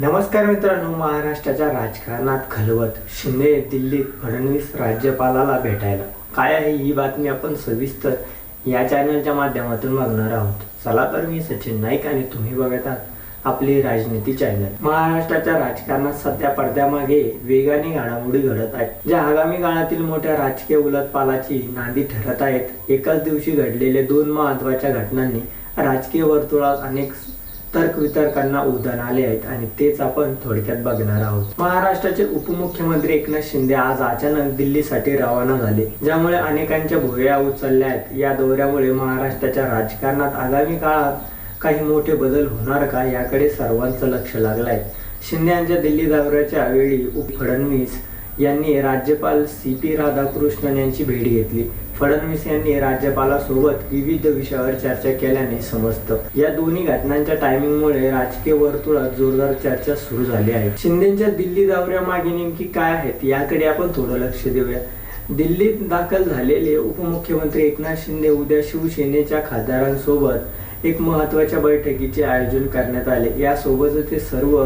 नमस्कार मित्रांनो महाराष्ट्राच्या राजकारणात खलबत शिंदे दिल्लीत फडणवीस राज्यपालाला भेटायला. काय आहे ही बातमी आपण सविस्तर या चॅनलच्या माध्यमातून बघणार आहोत. चला तर मी सचिन नाईक आणि तुम्ही बघत आहात आपली राजनीती चॅनल महाराष्ट्राच्या राजकारणात सध्या पडद्यामागे वेगाने घडामोडी घडत आहेत. ज्या आगामी काळातील मोठ्या राजकीय उलटपालाची नांदी ठरत आहेत एकाच दिवशी घडलेल्या दोन महत्त्वाच्या घटनांनी राजकीय वर्तुळात अनेक तर्कवितर्कांना उधाण आले आहेत आणि तेच आपण थोडक्यात बघणार आहोत. महाराष्ट्राचे उपमुख्यमंत्री एकनाथ शिंदे आज अचानक दिल्लीसाठी रवाना झाले ज्यामुळे अनेकांच्या भुवया उचलल्या आहेत या दौऱ्यामुळे महाराष्ट्राच्या राजकारणात आगामी काळात काही मोठे बदल होणार का याकडे सर्वांचं लक्ष लागलंय. शिंदे यांच्या दिल्ली दौऱ्याच्या वेळी उप फडणवीस यांनी राज्यपाल सी पी राधाकृष्णन यांची भेट घेतली. फडणवीस यांनी राज्यपालासोबत विविध विषयावर चर्चा केल्याने समजतं. या दोन्ही घटनांच्या टायमिंगमुळे राजकीय वर्तुळात जोरदार चर्चा सुरू झाली आहे. शिंदेच्या दिल्ली दौऱ्यामागे नेमकी काय आहेत याकडे आपण थोडं लक्ष देऊया. दिल्लीत दाखल झालेले उपमुख्यमंत्री एकनाथ शिंदे उद्या शिवसेनेच्या खासदारांसोबत एक महत्त्वाच्या बैठकीचे आयोजन करण्यात आले. यासोबतच ते सर्व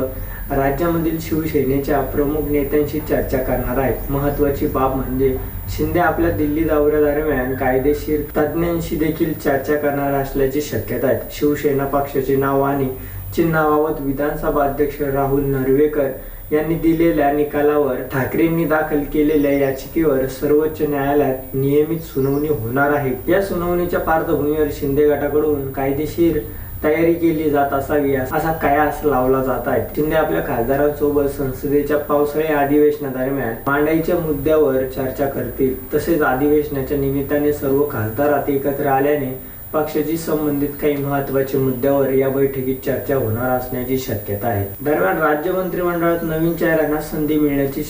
राज्यामधील शिवसेनेच्या प्रमुख नेत्यांशी चर्चा करणार आहेत. महत्वाची बाब म्हणजे शिंदे आपल्या दिल्ली दौऱ्यादरम्यान कायदेशीर तज्ज्ञांशी देखील चर्चा करणार असल्याची शक्यता आहे. शिवसेना पक्षाचे नाव आणि चिन्हाबाबत विधानसभा अध्यक्ष राहुल नर्वेकर यांनी दिलेल्या निकालावर ठाकरेंनी दाखल केलेल्या याचिकेवर सर्वोच्च न्यायालयात नियमित सुनावणी होणार आहे. या सुनावणीच्या पार्श्वभूमीवर शिंदे गटाकडून कायदेशीर तयारी केली जात असावी असा कयास लावला जात आहे शिंदे आपल्या खासदारांसोबत संसदेच्या पावसाळी अधिवेशनादरम्यान मांडाईच्या मुद्द्यावर चर्चा करतील. तसेच अधिवेशनाच्या निमित्ताने सर्व खासदारात एकत्र आल्याने पक्षाशी संबंधित काही महत्त्वाच्या मुद्द्यावर या बैठकीत चर्चा होणार असण्याची शक्यता आहे. दरम्यान राज्य मंत्रिमंडळात नवीन चेहऱ्यांना संधी मिळण्याची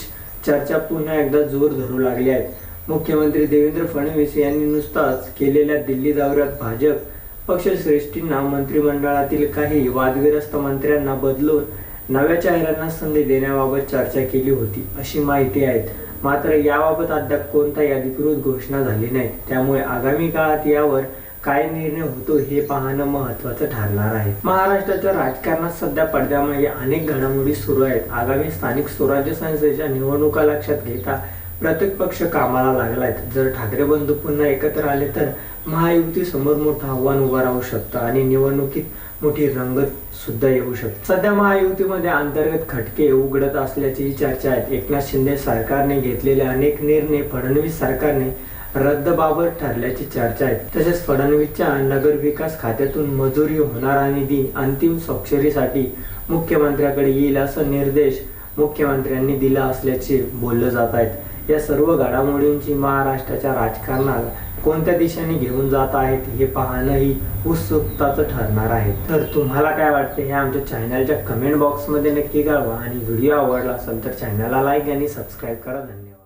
चर्चा पुन्हा एकदा जोर धरू लागली आहे. मुख्यमंत्री देवेंद्र फडणवीस यांनी नुसताच केलेल्या दिल्ली दौऱ्यात भाजप पक्षश्रेष्ठींना मंत्रिमंडळातील काही वादग्रस्त मंत्र्यांना बदलून नव्या चेहऱ्यांना संधी देण्याबाबत चर्चा केली होती अशी माहिती आहे मात्र याबाबत अद्याप कोणताही अधिकृत घोषणा झाली नाही. त्यामुळे आगामी काळात यावर काय निर्णय होतो हे पाहणं महत्वाचं ठरणार आहे. महाराष्ट्राच्या राजकारणात सध्या पडद्यामागे अनेक घडामोडी सुरू आहेत. आगामी स्थानिक स्वराज्य संस्थेच्या निवडणुका लक्षात घेता प्रत्येक पक्ष कामाला लागलाय जर ठाकरे बंधू पुन्हा एकत्र आले तर महायुती समोर मोठं आव्हान उभं राहू शकतं आणि निवडणुकीत मोठी रंगत सुद्धा येऊ शकते. सध्या महायुतीमध्ये अंतर्गत खटके उघडत असल्याचीही चर्चा आहे एकनाथ शिंदे सरकारने घेतलेले अनेक निर्णय फडणवीस सरकारने रद्दबाबत ठरल्याची चर्चा आहे तसेच फडणवीसच्या नगर विकास खात्यातून मंजुरी होणारा निधी अंतिम स्वाक्षरीसाठी मुख्यमंत्र्याकडे येईल असा निर्देश मुख्यमंत्र्यांनी दिला असल्याचे बोललं जात आहेत या सर्व घडामोडींची महाराष्ट्राच्या राजकारणात कोणत्या दिशेने घेऊन जात आहेत हे पाहणंही उत्सुकताचं ठरणार आहे. तर तुम्हाला काय वाटते हे आमच्या चॅनलच्या कमेंट बॉक्समध्ये नक्की कळवा आणि व्हिडिओ आवडला असेल तर चॅनलला लाईक आणि सबस्क्राईब करा. धन्यवाद.